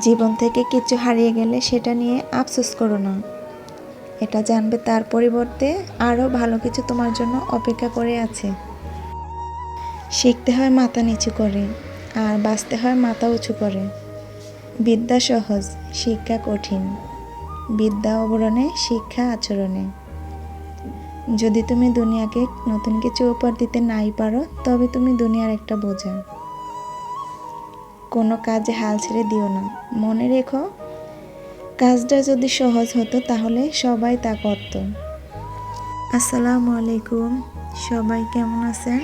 জীবন থেকে কিছু হারিয়ে গেলে সেটা নিয়ে আফসোস করো না। এটা জানবে তার পরিবর্তে আরও ভালো কিছু তোমার জন্য অপেক্ষা করে আছে। শিখতে হয় মাথা নিচু করে, আর বাঁচতে হয় মাথা উঁচু করে। বিদ্যা সহজ, শিক্ষা কঠিন। বিদ্যা অবরণে, শিক্ষা আচরণে। যদি তুমি দুনিয়াকে নতুন কিছু উপহার দিতে নাই পারো, তবে তুমি দুনিয়ার একটা বোঝা। কোনো কাজে হাল ছেড়ে দিও না। মনে রেখো, কাজটা যদি সহজ হতো তাহলে সবাই তা করত। আসসালামু আলাইকুম। সবাই কেমন আছেন?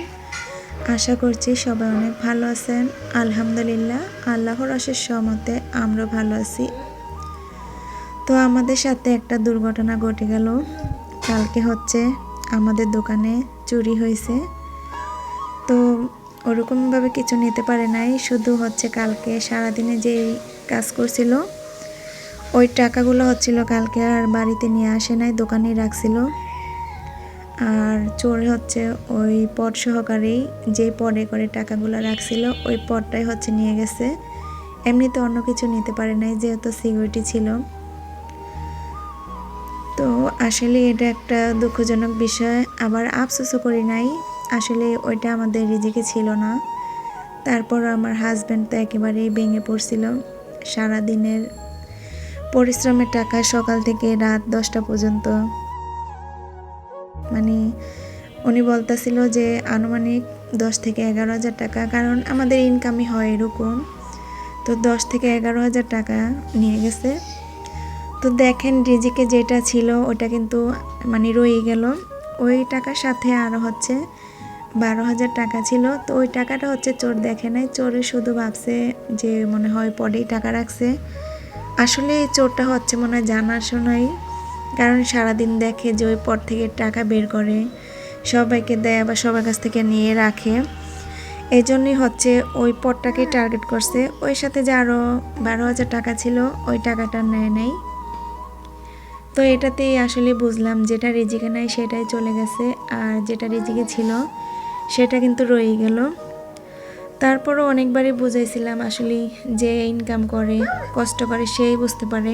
আশা করছি সবাই অনেক ভালো আছেন। আলহামদুলিল্লাহ, আল্লাহর অশেষ সহমতে আমরা ভালো আছি। তো আমাদের সাথে একটা দুর্ঘটনা ঘটে গেল। কালকে হচ্ছে আমাদের দোকানে চুরি হয়েছে। তো ওরকমভাবে কিছু নিতে পারে নাই, শুধু হচ্ছে কালকে সারাদিনে যে কাজ করছিল, ওই টাকাগুলো হচ্ছিল কালকে আর বাড়িতে নিয়ে আসে নাই দোকানে রাখছিল। আর চোর হচ্ছে ওই পট সহকারেই যে পরে করে টাকাগুলো রাখছিল, ওই পটটাই হচ্ছে নিয়ে গেছে। এমনিতে অন্য কিছু নিতে পারে নাই, যেহেতু সিকিউরিটি ছিল। তো আসলে এটা একটা দুঃখজনক বিষয়, আবার আফসোসও করি নাই। আসলে ওইটা আমাদের রিজিকে ছিল না। তারপর আমার হাজব্যান্ড তো একেবারেই ভেঙে পড়ছিল। সারা দিনের পরিশ্রমের টাকা সকাল থেকে রাত দশটা পর্যন্ত। মানে উনি বলতেছিল যে আনুমানিক দশ থেকে এগারো হাজার টাকা, কারণ আমাদের ইনকামই হয় এরকম। তো দশ থেকে এগারো হাজার টাকা নিয়ে গেছে। তো দেখেন রিজিকে যেটা ছিল ওটা কিন্তু মানে রয়ে গেল। ওই টাকার সাথে আরও হচ্ছে বারো হাজার টাকা ছিল। তো ওই টাকাটা হচ্ছে চোর দেখে নাই। চোরে শুধু ভাবছে যে মনে হয় পরেই টাকা রাখছে। আসলে চোরটা হচ্ছে মনে হয় জানাশোনাই কারণ সারাদিন দেখে যে ওই পর থেকে টাকা বের করে, সবাইকে দেয় আবার সবার কাছ থেকে নিয়ে রাখে। এই জন্যই হচ্ছে ওই পটটাকে টার্গেট করছে। ওই সাথে যে আরও বারো হাজার টাকা ছিল, ওই টাকাটা নেয় নেই। তো এটাতেই আসলে বুঝলাম যেটা রিজিকে নাই সেটাই চলে গেছে। আর যেটা রিজিকে ছিল সেটা কিন্তু রয়ে গেল। তারপরও অনেকবারই বুঝাইছিলাম আসলে যে ইনকাম করে, কষ্ট করে সেই বুঝতে পারে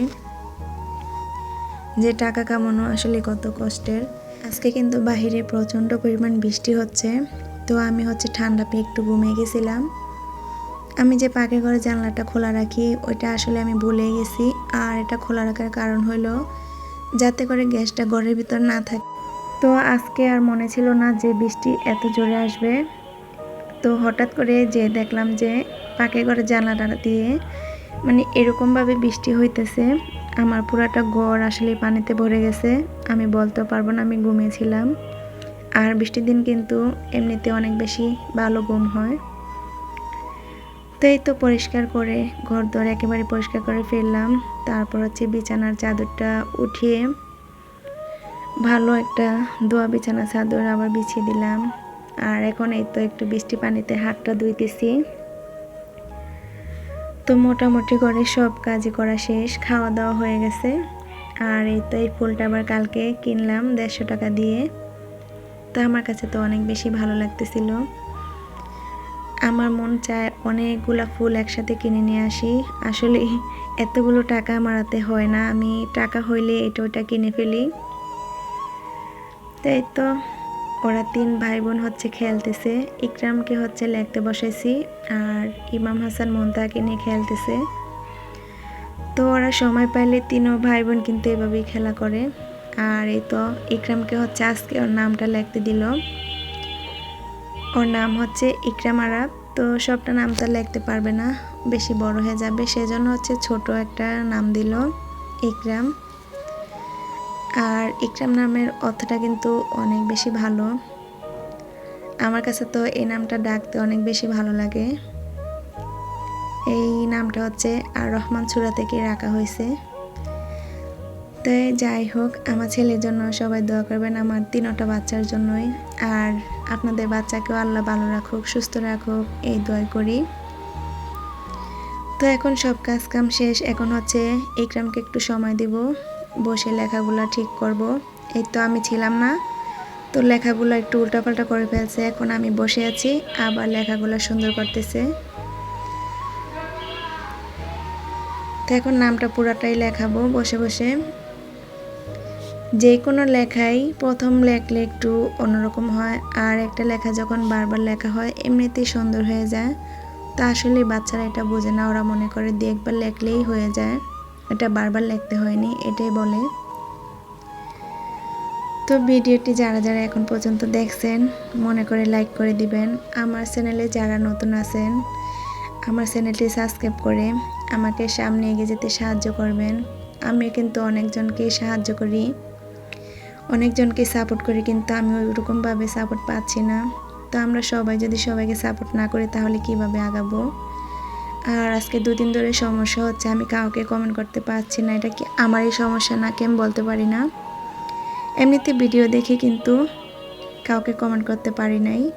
যে টাকা কামানো আসলে কত কষ্টের। আজকে কিন্তু বাহিরে প্রচণ্ড পরিমাণ বৃষ্টি হচ্ছে, তো আমি হচ্ছে ঠান্ডা পেয়ে একটু ঘুমিয়ে গেছিলাম। আমি যে পাকের ঘরে জানলাটা খোলা রাখি, ওইটা আসলে আমি ভুলে গেছি। আর এটা খোলা রাখার কারণ হলো যাতে করে গ্যাসটা ঘরের ভিতর না থাকে। তো আজকে আর মনে ছিল না যে বৃষ্টি এত জোরে আসবে। তো হঠাৎ করে যে দেখলাম যে পাকে ঘরে জানলাটা দিয়ে মানে এরকমভাবে বৃষ্টি হইতেছে, আমার পুরাটা গড় আসলে পানিতে ভরে গেছে, আমি বলতেও পারব না আমি ঘুমিয়েছিলাম। আর বৃষ্টির দিন কিন্তু এমনিতে অনেক বেশি ভালো ঘুম হয়। তো এই তো পরিষ্কার করে ঘর দর একেবারে পরিষ্কার করে ফেললাম, তারপর হচ্ছে বিছানার চাদরটা উঠিয়ে ভালো একটা দোয়া বিছানা চাদর আবার বিছিয়ে দিলাম। আর এখন এই তো একটু বৃষ্টি পানিতে হাতটা ধুইতেছি। তো মোটামুটি করে সব কাজই করা শেষ, খাওয়া দাওয়া হয়ে গেছে। আর এই তো এই ফুলটা আবার কালকে কিনলাম দেড়শো টাকা দিয়ে। তো আমার কাছে তো অনেক বেশি ভালো লাগতেছিল। আমার মন চায় অনেকগুলা ফুল একসাথে কিনে নিয়ে আসি। আসলে এতগুলো টাকা মারাতে হয় না। আমি টাকা হইলে এটা ওটা কিনে ফেলি। তাই তো ওরা তিন ভাই বোন হচ্ছে খেলতেছে, ইকরামকে হচ্ছে লেখতে বসাইছি আর ইমাম হাসান মন্তাকে নিয়ে খেলতেছে। তো ওরা সময় পাইলে তিনও ভাই বোন কিন্তু এভাবেই খেলা করে। আর এই তো ইকরামকে হচ্ছে আজকে ওর নামটা লিখতে দিল। ওর নাম হচ্ছে ইকরাম আরাব, তো সবটা নাম তো লিখতে পারবে না, বেশি বড় হয়ে যাবে। সেজন্য হচ্ছে ছোট একটা নাম দিল ইকরাম। আর ইকরাম নামের অর্থটা কিন্তু অনেক বেশি ভালো। আমার কাছে তো এই নামটা ডাকতে অনেক বেশি ভালো লাগে। এই নামটা হচ্ছে আর রহমান ছুরা থেকে রাখা হয়েছে। তো যাই হোক, আমার ছেলের জন্য সবাই দোয়া করবেন আমার তিনটা বাচ্চার জন্যই। আর আপনাদের বাচ্চাকেও আল্লাহ ভালো রাখুক, সুস্থ রাখুক, এই দোয়া করি। তো এখন সব কাজ কাম শেষ, এখন হচ্ছে ইকরামকে একটু সময় দিব। বসে লেখাগুলো ঠিক করব। এই তো আমি ছিলাম না। তো লেখাগুলো একটু উল্টাপাল্টা করে ফেলছে। এখন আমি বসে আছি, আবার লেখাগুলো সুন্দর করতেছে। তো এখন নামটা পুরাটাই লেখাবো বসে বসে। যে কোনো লেখাই প্রথম লেখলে একটু অন্যরকম হয়, আর একটা লেখা যখন বারবার লেখা হয়, এমনিতেই সুন্দর হয়ে যায়। তা আসলে বাচ্চারা এটা বোঝে না, ওরা মনে করে দিয়ে একবার লেখলেই হয়ে যায়। এটা বারবার লিখতে হয়নি, এটাই বলে। তো ভিডিওটি যারা যারা এখন পর্যন্ত দেখছেন, মনে করে লাইক করে দিবেন। আমার চ্যানেলে যারা নতুন আছেন, আমার চ্যানেলটি সাবস্ক্রাইব করে আমাকে সামনে এগিয়ে যেতে সাহায্য করবেন। আমি কিন্তু অনেকজনকে সাহায্য করি, অনেকজনকে সাপোর্ট করি, কিন্তু আমি ওইরকমভাবে সাপোর্ট পাচ্ছি না। তো আমরা সবাই যদি সবাইকে সাপোর্ট না করি, তাহলে কীভাবে আগাবো? আর আজকে দুদিন ধরে সমস্যা হচ্ছে, আমি কাউকে কমেন্ট করতে পারছি না। এটা কি আমারই সমস্যা না কেম বলতে পারি না? এমনিতে ভিডিও দেখে কিন্তু কাউকে কমেন্ট করতে পারি নাই।